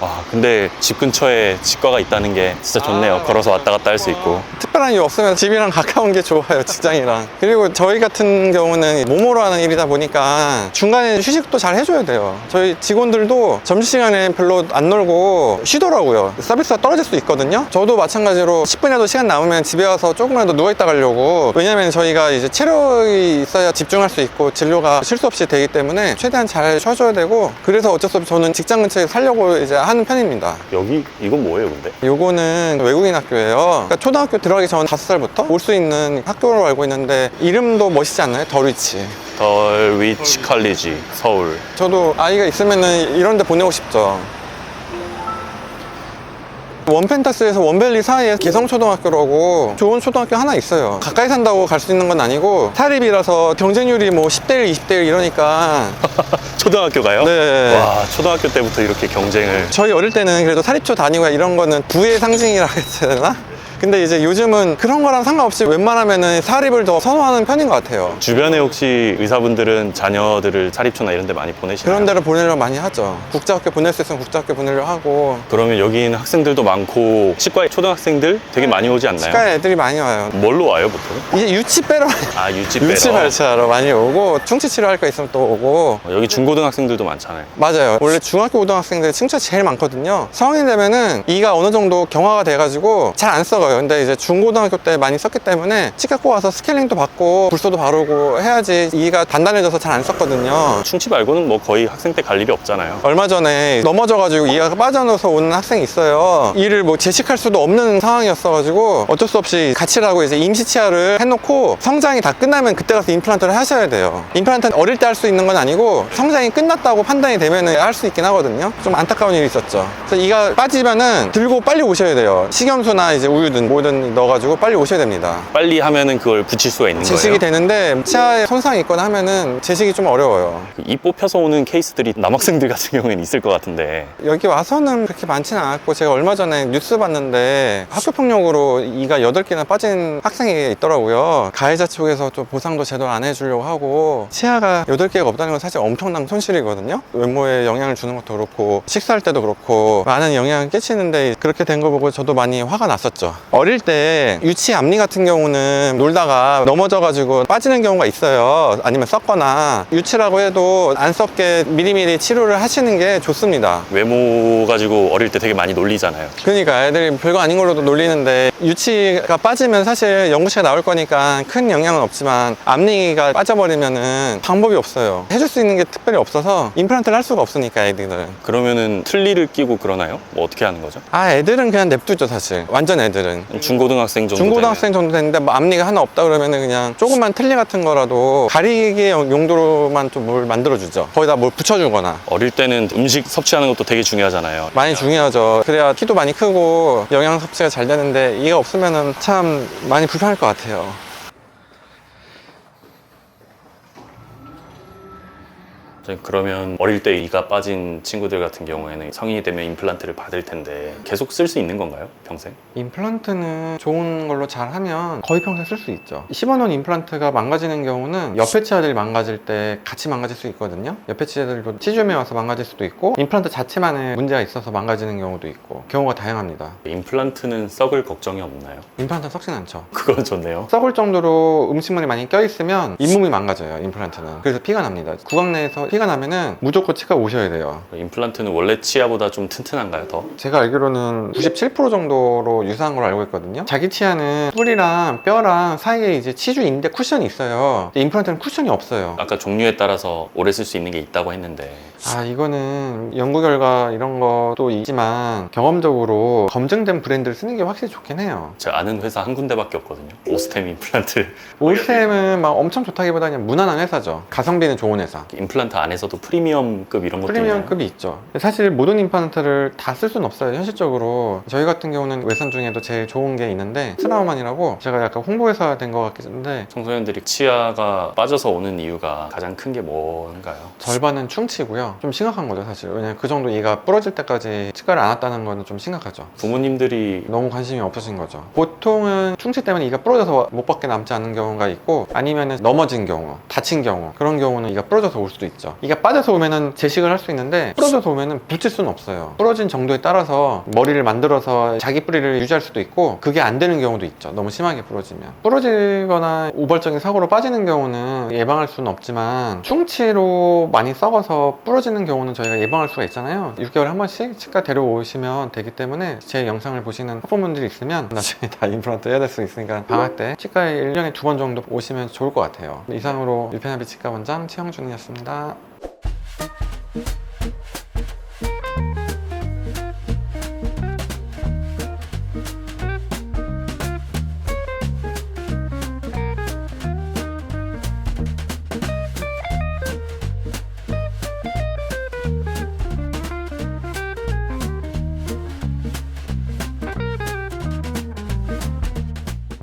와 근데 집 근처에 치과가 있다는 게 진짜 좋네요. 아, 걸어서. 왔다 갔다 할 수 있고. 특별한 이유 없으면 집이랑 가까운 게 좋아요, 직장이랑. 그리고 저희 같은 경우는 몸으로 하는 일이다 보니까 중간에 휴식도 잘 해줘야 돼요. 저희 직원들도 점심시간에 별로 안 놀고 쉬더라고요. 서비스가 떨어질 수 있거든요. 저도 마찬가지로 10분이라도 시간 남으면 집에 와서 조금이라도 누워있다 가려고. 왜냐면 저희가 이제 체력이 있어야 집중할 수 있고 진료가 실수 없이 되기 때문에 최대한 잘 쉬어줘야 되고 그래서 어쩔 수 없이 저는 직장 근처에 살려고 이제 하는 편입니다. 여기 이건 뭐예요 근데? 요거는 외국인 학교예요. 그러니까 초등학교 들어가기 전 다섯 살부터 올 수 있는 학교로 알고 있는데 이름도 멋있지 않나요? 더리치. 덜위치 칼리지 서울. 저도 아이가 있으면은 이런 데 보내고 싶죠. 원펜타스에서 원밸리 사이에 개성초등학교라고 좋은 초등학교 하나 있어요. 가까이 산다고 갈 수 있는 건 아니고 사립이라서 경쟁률이 뭐 10대1, 20대1 이러니까 초등학교가요? 네. 와 초등학교 때부터 이렇게 경쟁을. 저희 어릴 때는 그래도 사립초 다니고 이런 거는 부의 상징이라 해야 되나? 근데 이제 요즘은 그런 거랑 상관없이 웬만하면은 사립을 더 선호하는 편인 것 같아요. 주변에 혹시 의사분들은 자녀들을 사립초나 이런 데 많이 보내시나요? 그런 데를 보내려고 많이 하죠. 국제학교 보낼 수 있으면 국제학교 보내려고 하고. 그러면 여기 있는 학생들도 많고 치과 초등학생들 되게 많이 오지 않나요? 치과에 애들이 많이 와요. 뭘로 와요 보통? 이제 유치 빼러 아 유치 빼러. 유치 발치하러 많이 오고 충치 치료할 거 있으면 또 오고 어, 여기 중고등학생들도 많잖아요. 맞아요 원래 중학교 고등학생들 충치 제일 많거든요 성인 되면은 이가 어느 정도 경화가 돼가지고 잘 안 썩어요 근데 이제 중고등학교 때 많이 썼기 때문에 치과 꼭 와서 스케일링도 받고 불소도 바르고 해야지 이가 단단해져서 잘안 썩거든요 충치 말고는 뭐 거의 학생 때 갈 일이 없잖아요. 얼마 전에 넘어져가지고 이가 빠져나서 오는 학생이 있어요. 이를 뭐 재식할 수도 없는 상황이었어가지고 어쩔 수 없이 같이라고 이제 임시 치아를 해놓고 성장이 다 끝나면 그때 가서 임플란트를 하셔야 돼요. 임플란트는 어릴 때 할 수 있는 건 아니고 성장이 끝났다고 판단이 되면 할 수 있긴 하거든요. 좀 안타까운 일이 있었죠. 그래서 이가 빠지면은 들고 빨리 오셔야 돼요. 식염수나 이제 우유 든 뭐든 넣어가지고 빨리 오셔야 됩니다. 빨리 하면은 그걸 붙일 수가 있는 재식이 거예요. 되는데 치아에 손상이 있거나 하면은 재식이 좀 어려워요. 그입 뽑혀서 오는 케이스들이 남학생들 같은 경우에는 있을 것 같은데 여기 와서는 그렇게 많지는 않았고 제가 얼마 전에 뉴스 봤는데 학교 폭력으로 이가 8개나 빠진 학생이 있더라고요 가해자 쪽에서 좀 보상도 제대로 안 해주려고 하고 치아가 8개가 없다는 건 사실 엄청난 손실이거든요 외모에 영향을 주는 것도 그렇고 식사할 때도 그렇고 많은 영향을 끼치는데 그렇게 된 거 보고 저도 많이 화가 났었죠 어릴 때 유치 앞니 같은 경우는 놀다가 넘어져가지고 빠지는 경우가 있어요 아니면 썩거나 유치라고 해도 안 썩게 미리미리 치료를 하시는 게 좋습니다 외모 가지고 어릴 때 되게 많이 놀리잖아요. 그러니까 애들이 별거 아닌 걸로도 놀리는데 유치가 빠지면 사실 연구치가 나올 거니까 큰 영향은 없지만 앞니가 빠져버리면은 방법이 없어요 해줄 수 있는 게 특별히 없어서 임플란트를 할 수가 없으니까 애들은 그러면은 틀니를 끼고 그러나요? 뭐 어떻게 하는 거죠? 아 애들은 그냥 냅두죠 사실 완전 애들은 중고등학생 정도 중고등학생 정도 됐는데 뭐 앞니가 하나 없다 그러면은 그냥 조그만 틀니 같은 거라도 가리기 용도로만 좀 뭘 만들어주죠 거기다 뭘 붙여주거나 어릴 때는 음식 섭취하는 것도 되게 중요하잖아요. 많이 중요하죠. 그래야 키도 많이 크고 영양 섭취가 잘 되는데 이가 없으면은 참 많이 불편할 것 같아요. 그러면 어릴 때 이가 빠진 친구들 같은 경우에는 성인이 되면 임플란트를 받을 텐데 계속 쓸 수 있는 건가요? 평생? 임플란트는 좋은 걸로 잘 하면 거의 평생 쓸 수 있죠. 10원원 임플란트가 망가지는 경우는 옆에 치아들이 망가질 때 같이 망가질 수 있거든요. 옆에 치아들도 치주염에 와서 망가질 수도 있고 임플란트 자체만에 문제가 있어서 망가지는 경우도 있고 경우가 다양합니다. 임플란트는 썩을 걱정이 없나요? 임플란트 썩진 않죠. 그건 좋네요. 썩을 정도로 음식물이 많이 껴있으면 잇몸이 망가져요, 임플란트는. 그래서 피가 납니다. 구강 내에서 피가 나면은 무조건 치과 오셔야 돼요. 임플란트는 원래 치아보다 좀 튼튼한가요, 더? 제가 알기로는 97% 정도로 유사한 걸로 알고 있거든요. 자기 치아는 뿔이랑 뼈랑 사이에 이제 치주 인대 쿠션이 있어요. 근데 임플란트는 쿠션이 없어요. 아까 종류에 따라서 오래 쓸 수 있는 게 있다고 했는데 아, 이거는 연구 결과 이런 것도 있지만 경험적으로 검증된 브랜드를 쓰는 게 확실히 좋긴 해요. 제가 아는 회사 한 군데밖에 없거든요. 오스템 임플란트. 올템은 막 엄청 좋다기보다 그냥 무난한 회사죠. 가성비는 좋은 회사. 임플란트 안 에서도 프리미엄급 이런 있나요? 프리미엄급이 있죠. 사실 모든 임플란트를 다 쓸 수는 없어요. 현실적으로 저희 같은 경우는 외산 중에도 제일 좋은 게 있는데 스라우만이라고 제가 약간 홍보회사 된 것 같긴 한데 청소년들이 치아가 빠져서 오는 이유가 가장 큰 게 뭔가요? 절반은 충치고요. 좀 심각한 거죠, 사실. 왜냐면 그 정도 이가 부러질 때까지 치과를 안 왔다는 거는 좀 심각하죠. 부모님들이 너무 관심이 없으신 거죠. 보통은 충치 때문에 이가 부러져서 못 밖에 남지 않는 경우가 있고 아니면 넘어진 경우, 다친 경우 그런 경우는 이가 부러져서 올 수도 있죠. 있죠. 이가 빠져서 오면은 재식을 할 수 있는데 부러져서 오면은 붙일 수는 없어요. 부러진 정도에 따라서 머리를 만들어서 자기 뿌리를 유지할 수도 있고 그게 안 되는 경우도 있죠. 너무 심하게 부러지면. 부러지거나 우발적인 사고로 빠지는 경우는 예방할 수는 없지만 충치로 많이 썩어서 부러지는 경우는 저희가 예방할 수가 있잖아요. 6개월에 한 번씩 치과 데려오시면 되기 때문에 제 영상을 보시는 학부모님들이 있으면 나중에 다 임플란트 해야 될 수 있으니까 방학 때 치과에 1년에 두 번 정도 오시면 좋을 것 같아요. 이상으로 일편합의 치과 원장 최영준이었습니다.